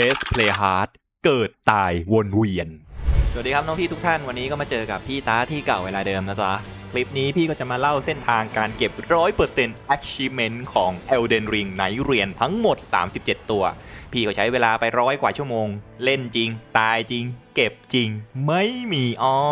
Pace Play Hard เกิดตายวนเวียน สวัสดีครับน้องพี่ทุกท่านวันนี้ก็มาเจอกับพี่ตาที่เก่าเวลาเดิมนะจ๊ะ คลิปนี้พี่ก็จะมาเล่าเส้นทางการเก็บ 100% achievement ของ Elden Ring ในเรียนทั้งหมด 37 ตัว พี่ก็ใช้เวลาไปร้อยกว่าชั่วโมง เล่นจริง ตายจริง เก็บจริง ไม่มีอ้อ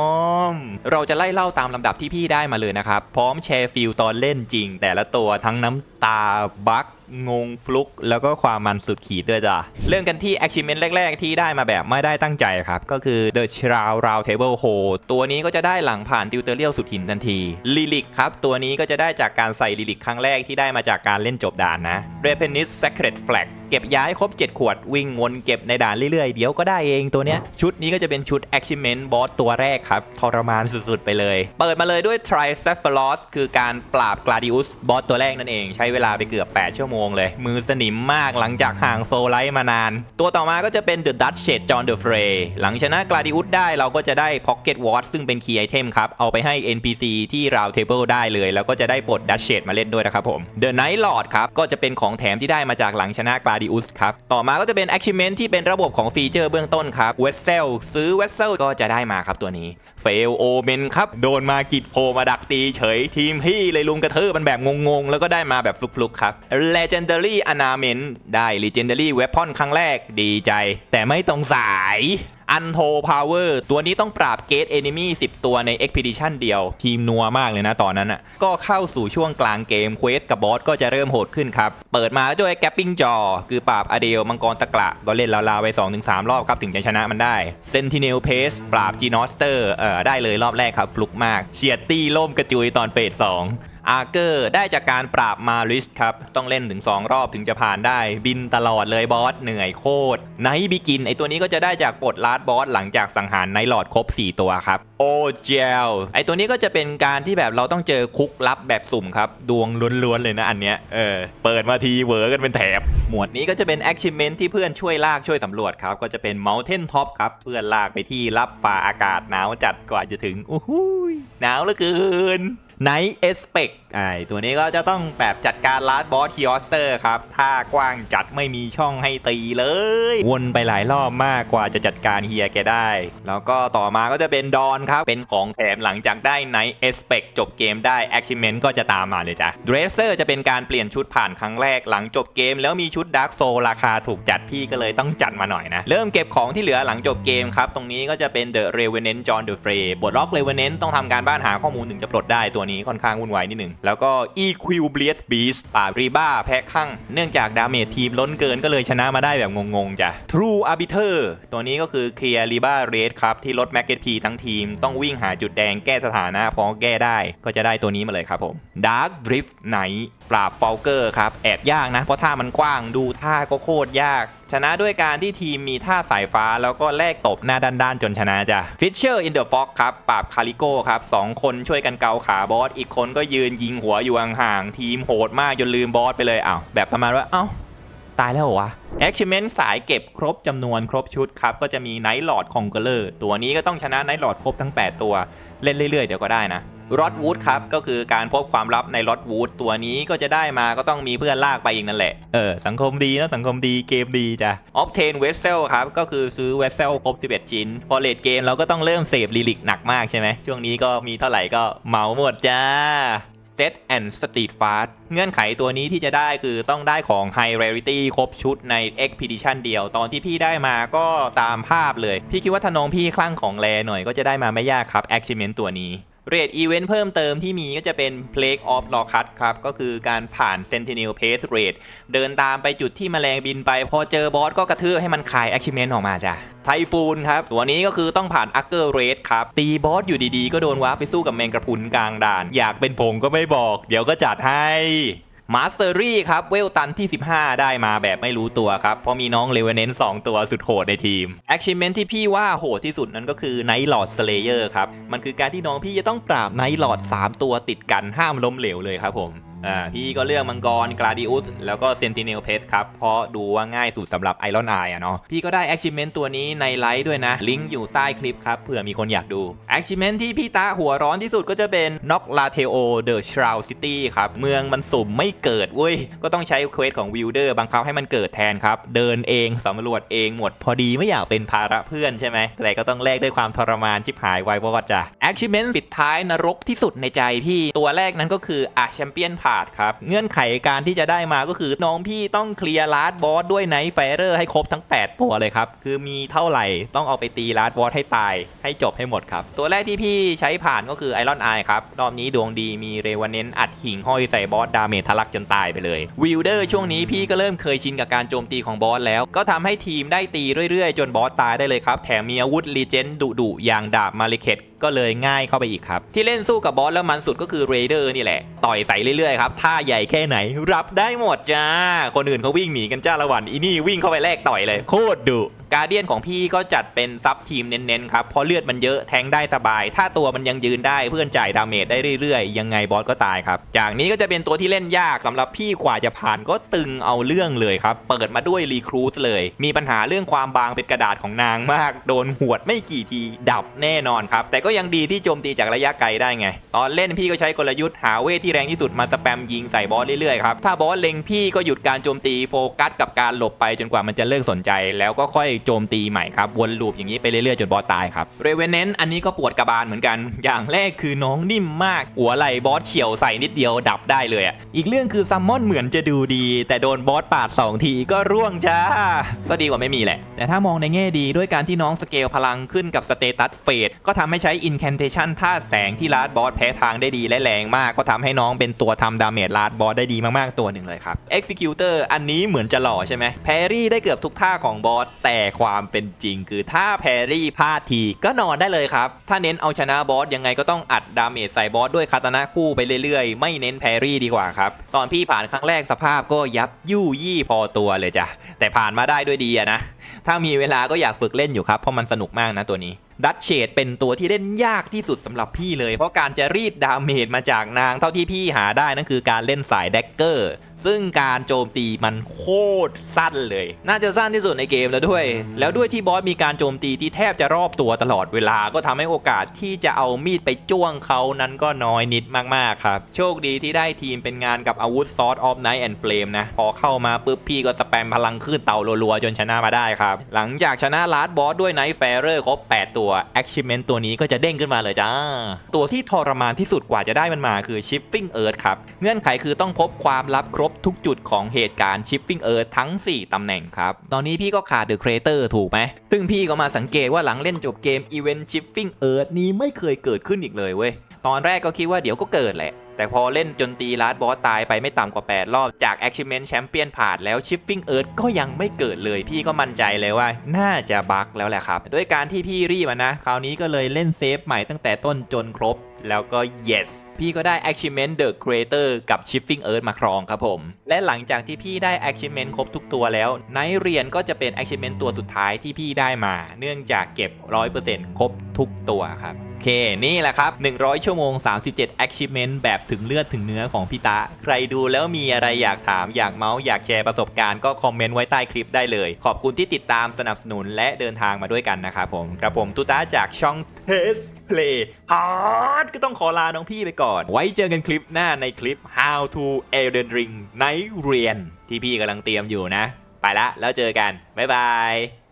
ม เราจะไล่เล่าตามลำดับที่พี่ได้มาเลยนะครับ พร้อมแชร์ฟิลตอนเล่นจริง แต่ละตัวทั้งน้ำตาบั๊ก งงฟลุกแล้วก็ความมันสุดขีดด้วยจ้ะ เริ่มกันที่ achievement แรก ๆ ที่ได้มาแบบไม่ได้ตั้งใจครับ ก็คือ The Shroud Round Table Hole ตัวนี้ก็จะได้หลังผ่านติวเตอร์เรียลสุดหินทันทีลิลิกครับ ตัวนี้ก็จะได้จากการใส่ลิลิกครั้งแรกที่ได้มาจากการเล่นจบด่านนะ r e p e n i s Sacred Flag ก็บย้ายครบ 7 ขวด วิ่งวนเก็บในด่านเรื่อยๆ เดี๋ยวก็ได้เองตัวเนี้ย ชุดนี้ก็จะเป็นชุด Achievement Boss ตัวแรกครับ ทรมานสุดๆ ไปเลย เปิดมาเลยด้วย Tricephalus คือการปราบ Gladius บอสตัวแรกนั่นเอง ใช้เวลาไปเกือบ 8 ชั่วโมงเลย มือสนิมมากหลังจากห่างโซไลท์มานาน ตัวต่อมาก็จะเป็น The Dutch Shade John the Frey หลังชนะ Gladius ได้เราก็จะได้ Pocket Watch ซึ่งเป็น Key Item ครับเอาไปให้ NPC ที่ Round Table ได้เลย แล้วก็จะได้ปลด Dutch Shade มาเล่นด้วยนะครับผม The Night Lord ครับก็จะเป็นของแถมที่ได้มาจากหลังชนะ Gladius ครับ ต่อมาก็จะเป็น Achievement ที่เป็นระบบของฟีเจอร์เบื้องต้นครับเวสเซลซื้อเวสเซลก็จะได้มาครับตัวนี้เฟลโอเมนครับ โดนมากิดโพมาดักตีเฉยทีมพี่เลยลุมกระเทือมันแบบงงๆ แล้วก็ได้มาแบบฟลุกๆครับ Legendary Ornament ได้ Legendary Weapon ครั้งแรกดีใจ แต่ไม่ตรงสาย อันโทพาวเวอร์ตัวนี้ต้องปราบเกตเอนิมี10 ตัวใน Expedition เดียว ทีมนัวมากเลยนะตอนนั้นอะก็เข้าสู่ช่วงกลางเกมเควสกับบอสก็จะเริ่มโหดขึ้นครับ เปิดมาด้วยแกปปิ้งจอ คือปราบอเดลมังกรตะกระก็เล่นราวๆไป 2-3 รอบครับ ถึงจะชนะมันได้เซนติเนลเพสปราบจีนอสเตอร์เอ่อได้เลยรอบแรกครับฟลุกมากเฉียดตี้ล่มกระจุยตอนเฟส2 อาร์เกอร์ได้จากการปราบมาริสครับ ต้องเล่นถึง 2 รอบถึงจะผ่านได้บินตลอดเลยบอสเหนื่อยโคตรไนท์บิกินไอตัวนี้ก็จะได้จากปลดลาดบอสหลังจากสังหารไนท์หลอดครบ 4 ตัวครับโอเจลไอตัวนี้ก็จะเป็นการที่แบบเราต้องเจอคุกลับแบบสุ่มครับ ดวงล้วนๆเลยนะอันเนี้ยเออเปิดมาทีเวอร์กันเป็นแถบ หมวดนี้ก็จะเป็น achievement ที่เพื่อนช่วยลากช่วยสำรวจครับ ก็จะเป็น mountain top ครับ เพื่อนลากไปที่รับฝ่าอากาศหนาวจัดกว่าจะถึงอู้หูหนาวเหลือเกิน ไนท์เอสเปกไอตัวนี้ก็จะต้องแบบจัดการลาดบอสฮิออสเตอร์ครับ ถ้ากว้างจัดไม่มีช่องให้ตีเลย วนไปหลายรอบมากกว่าจะจัดการเฮียแกได้ แล้วก็ต่อมาก็จะเป็นดอนครับ เป็นของแถมหลังจากได้ไนท์เอสเปกจบเกมได้ Achievement ก็จะตามมาเลยจ้ะเดรสเซอร์จะเป็นการเปลี่ยนชุดผ่านครั้งแรกหลังจบเกม แล้วมีชุดดาร์กโซราคาถูกจัดพี่ก็เลยต้องจัดมาหน่อยนะ เริ่มเก็บของที่เหลือหลังจบเกมครับตรงนี้ก็จะเป็น The Revenant John the Frey บทล็อก Revenant ต้องทำการบ้านหาข้อมูลถึงจะปลดได้ตัวนี้ค่อนข้างวุ่นวายนิดหนึ่งแล้วก็ Equilibrious Beast ป่าบรีบ้าแพ้ข้างเนื่องจากดาเมจทีมล้นเกินก็เลยชนะมาได้แบบงงๆจ้ะ True Arbiter ตัวนี้ก็คือเคลียร์รีบ้าเรดครับ ที่ลดแมกเก็ตพีทั้งทีม ต้องวิ่งหาจุดแดงแก้สถานะพอแก้ได้ก็จะได้ตัวนี้มาเลยครับผม Dark Drift Knight ปราบฟอลเกอร์ครับ แอบยากนะ เพราะท่ามันกว้างดูท่าก็โคตรยากชนะด้วยการที่ทีมมีท่าสายฟ้าแล้วก็แลกตบหน้าด้านๆจนชนะจ้ะ Fisher in the Fog ครับปราบคาริโก้ครับสองคนช่วยกันเกาขาบอส อีกคนก็ยืนยิงหัวอยู่ห่างๆทีมโหดมากจนลืมบอสไปเลยอ้าวแบบประมาณว่าเอ้าตายแล้วเหรอวะ Achievement สายเก็บครบจำนวนครบชุดครับ ก็จะมี Night Lord Conqueror ตัวนี้ก็ต้องชนะ Night Lord ครบทั้ง 8 ตัว เล่นเรื่อยๆ เดี๋ยวก็ได้นะ r o d w o o d ครับก็คือการพบความลับใน r o d w o o d ตัวนี้ก็จะได้มาก็ต้องมีเพื่อนลากไปอีกนั่นแหละ เออ สังคมดีนะสังคมดีเกมดีจ้ะ Obtain Vessel ครับก็คือซื้อ Vessel ครบ 11 ชิ้น พอเลดเกมเราก็ต้องเริ่มเสพลิลิกหนักมากใช่ไหมช่วงนี้ก็มีเท่าไหร่ก็เหมาหมดจ้า Set and Street Fast เงื่อนไขตัวนี้ที่จะได้คือต้องได้ของ High Rarity ครบชุดใน Expedition เดียว ตอนที่พี่ได้มาก็ตามภาพเลย พี่คิดว่าถ้าน้องพี่คลั่งของแรหน่อยก็จะได้มาไม่ยากครับ Achievement ตัวนี้ เรดอีเวนต์เพิ่มเติมที่มีก็จะเป็น Plague of l o c u t ครับ ก็คือการผ่าน Sentinel Pace Rate เดินตามไปจุดที่แมลงบินไป พอเจอบอสก็กระทืบให้มันคาย Achievement ออกมาจ้ะไทฟูนครับ ตัวนี้ก็คือต้องผ่าน a กเกอร์เรดครับ ตีบอสอยู่ดีๆ ก็โดนว้าร์ปไปสู้กับแมงกระพุนกลางด่าน อยากเป็นผงก็ไม่บอก เดี๋ยวก็จัดให้ มาสเตอรี่ครับเวลตันที่ 15 ได้มาแบบไม่รู้ตัวครับ เพราะมีน้องเลเวนเนน2ตัวสุดโหดในทีมแอคชิเมนที่พี่ว่าโหดที่สุดนั้นก็คือไนท์ลอร์ดสเลเยอร์ครับ มันคือการที่น้องพี่จะต้องปราบไนท์ลอร์ด3 ตัวติดกันห้ามล้มเหลวเลยครับผม อ่าพี่ก็เลือกมังกรกลาดิอุสแล้วก็เซนติเนลเพสครับ เพราะดูว่าง่ายสุดสำหรับไอรอนไออะเนาะพี่ก็ได้ Achievement ตัวนี้ในไลฟ์ด้วยนะ ลิงก์อยู่ใต้คลิปครับเผื่อมีคนอยากดู Achievement ที่พี่ตาหัวร้อนที่สุดก็จะเป็น Knock l a t e o The Shroud City ครับ เมืองมันสุ่มไม่เกิดเว้ย ก็ต้องใช้เควสของวิลเดอร์บังคับให้มันเกิดแทนครับ เดินเองสำรวจเองหมดพอดีไม่อยากเป็นภาระเพื่อนใช่ไหมแต่ก็ต้องแลกด้วยความทรมานชิบหายไว้เพราะว่าจะ Achievement ปิดท้ายนรกที่สุดในใจพี่ตัวแรกนั้นก็คืออาแชมเปี้ยนพาดครับ เงื่อนไขการที่จะได้มาก็คือน้องพี่ต้องเคลียร์ลาดบอสด้วยไนท์ไฟเออร์ให้ครบทั้ง 8 ตัวเลยครับ คือมีเท่าไหร่ต้องเอาไปตีลาดบอสให้ตายให้จบให้หมดครับ ตัวแรกที่พี่ใช้ผ่านก็คือไอรอนไอครับ รอบนี้ดวงดีมีเรวนเนนอัดหิ่งห้อยใส่บอสดาเมจทะลักจนตายไปเลยวิลเดอร์ช่วงนี้พี่ก็เริ่มเคยชินกับการโจมตีของบอสแล้ว ก็ทำให้ทีมได้ตีเรื่อยๆ จนบอสตายได้เลยครับแถมมีอาวุธรีเจนดุดุๆอย่างดาบมาริเคต ก็เลยง่ายเข้าไปอีกครับ ที่เล่นสู้กับบอสแล้วมันสุดก็คือเรเดอร์นี่แหละ ต่อยใส่เรื่อยๆครับท่าใหญ่แค่ไหน รับได้หมดจ้า คนอื่นเขาวิ่งหนีกันจ้าละวันอีนี่วิ่งเข้าไปแลกต่อยเลย โคตรดุ การเดียนของพี่ก็จัดเป็นซับทีมเน้นๆครับเพราะเลือดมันเยอะแทงได้สบาย ถ้าตัวมันยังยืนได้เพื่อนจ่ายดาเมจได้เรื่อยๆ ยังไงบอสก็ตายครับ จากนี้ก็จะเป็นตัวที่เล่นยากสำหรับพี่กว่าจะผ่านก็ตึงเอาเรื่องเลยครับ เปิดมาด้วยรีครูสเลย มีปัญหาเรื่องความบางเป็นกระดาษของนางมาก โดนหวดไม่กี่ทีดับแน่นอนครับ แต่ก็ยังดีที่โจมตีจากระยะไกลได้ไง ตอนเล่นพี่ก็ใช้กลยุทธ์หาเวทที่แรงที่สุดมาสแปมยิงใส่บอสเรื่อยๆครับถ้าบอสเล็งพี่ก็หยุดการโจมตีโฟกัสกับการหลบไปจนกว่ามันจะเลิกสนใจแล้วก็ค่อยโจมตีใหม่ครับ วนลูปอย่างนี้ไปเรื่อยๆ จนบอสตายครับเรเวนเนนอันนี้ก็ปวดกระบาลเหมือนกัน อย่างแรกคือน้องนิ่มมาก หัวไหล่บอสเฉียวใส่นิดเดียวดับได้เลยอะอีกเรื่องคือซัมมอนเหมือนจะดูดี แต่โดนบอสปาด 2 ทีก็ร่วงจ้า ก็ดีกว่าไม่มีแหละ แต่ถ้ามองในแง่ดีด้วยการที่น้องสเกลพลังขึ้นกับสเตตัสเฟดก็ทำให้ใช้อินแคนเทชันท่าแสงที่ลาดบอสแพ้ทางได้ดีและแรงมาก ก็ทำให้น้องเป็นตัวทำดาเมจลาดบอสได้ดีมากๆตัวหนึ่งเลยครับ Executor อันนี้เหมือนจะหล่อใช่ไหมแพรรี่ได้เกือบทุกท่าของบอสแต่ความเป็นจริง คือถ้าแพรี่พลาดทีก็นอนได้เลยครับ ถ้าเน้นเอาชนะบอสยังไงก็ต้องอัดดาเมจใส่บอสด้วยคาตานะคู่ไปเรื่อยๆ ไม่เน้นแพรี่ดีกว่าครับ ตอนพี่ผ่านครั้งแรกสภาพก็ยับยู่ยี่พอตัวเลยจ้ะแต่ผ่านมาได้ด้วยดีอะนะถ้ามีเวลาก็อยากฝึกเล่นอยู่ครับเพราะมันสนุกมากนะตัวนี้ดัตเชดเป็นตัวที่เล่นยากที่สุดสำหรับพี่เลย เพราะการจะรีดดาเมจมาจากนางเท่าที่พี่หาได้นั่นคือการเล่นสายแดกเกอร์ ซึ่งการโจมตีมันโคตรสั้นเลย น่าจะสั้นที่สุดในเกมแล้วด้วย แล้วด้วยที่บอสมีการโจมตีที่แทบจะรอบตัวตลอดเวลาก็ทำให้โอกาสที่จะเอามีดไปจ้วงเขานั้นก็น้อยนิดมากๆครับ โชคดีที่ได้ทีมเป็นงานกับอาวุธซอ r ออฟไนท์แอนด์เฟลมนะ พอเข้ามาปุ๊บพี่ก็สแปมพลังขึ้นเต่ารัวๆ จนชนะมาได้ครับ หลังจากชนะลาดบอสด้วยไนท์แฟเรอร์ครบ 8 ตัว Achievement ตัวนี้ก็จะเด้งขึ้นมาเลยจ้า ตัวที่ทรมานที่สุดกว่าจะได้มันมาคือ Shifting Earth ครับ เงื่อนไขคือต้องพบความลับครบทุกจุดของเหตุการณ์ชิฟฟิ้งเอิร์ดทั้ง 4 ตำแหน่งครับ ตอนนี้พี่ก็ขาดเดอะครีเอเตอร์ถูกไหมซึ่งพี่ก็มาสังเกตว่าหลังเล่นจบเกมอีเวนต์ชิฟฟิ้งเอิร์ดนี้ไม่เคยเกิดขึ้นอีกเลยเว้ยตอนแรกก็คิดว่าเดี๋ยวก็เกิดแหละ แต่พอเล่นจนตีลาดบอสตายไปไม่ต่ำกว่า 8 รอบจาก Achievement Champion ผ่านแล้ว Shifting Earth ก็ยังไม่เกิดเลยพี่ก็มั่นใจเลยว่า น่าจะบั๊กแล้วแหละครับ ด้วยการที่พี่รีบนะ คราวนี้ก็เลยเล่นเซฟใหม่ตั้งแต่ต้นจนครบแล้วก็ yes พี่ก็ได้ Achievement The Creator กับ Shifting Earth มาครองครับผม และหลังจากที่พี่ได้ Achievement ครบทุกตัวแล้วไนเรียนก็จะเป็น Achievement ตัวสุดท้ายที่พี่ได้มา เนื่องจากเก็บ 100%ครบทุกตัวครับ เค นี่แหละครับ 100 ชั่วโมง 37 achievement แบบถึงเลือดถึงเนื้อของพี่ตา ใครดูแล้วมีอะไรอยากถามอยากเมาส์อยากแชร์ประสบการณ์ก็คอมเมนต์ไว้ใต้คลิปได้เลย ขอบคุณที่ติดตามสนับสนุนและเดินทางมาด้วยกันนะครับผมกระผมตุตาจากช่อง Test Play Hard ก็ต้องขอลาน้องพี่ไปก่อน ไว้เจอกันคลิปหน้าในคลิป How to Elden Ring ในเรียนที่พี่กำลังเตรียมอยู่นะ ไปละแล้วเจอกัน บ๊ายบาย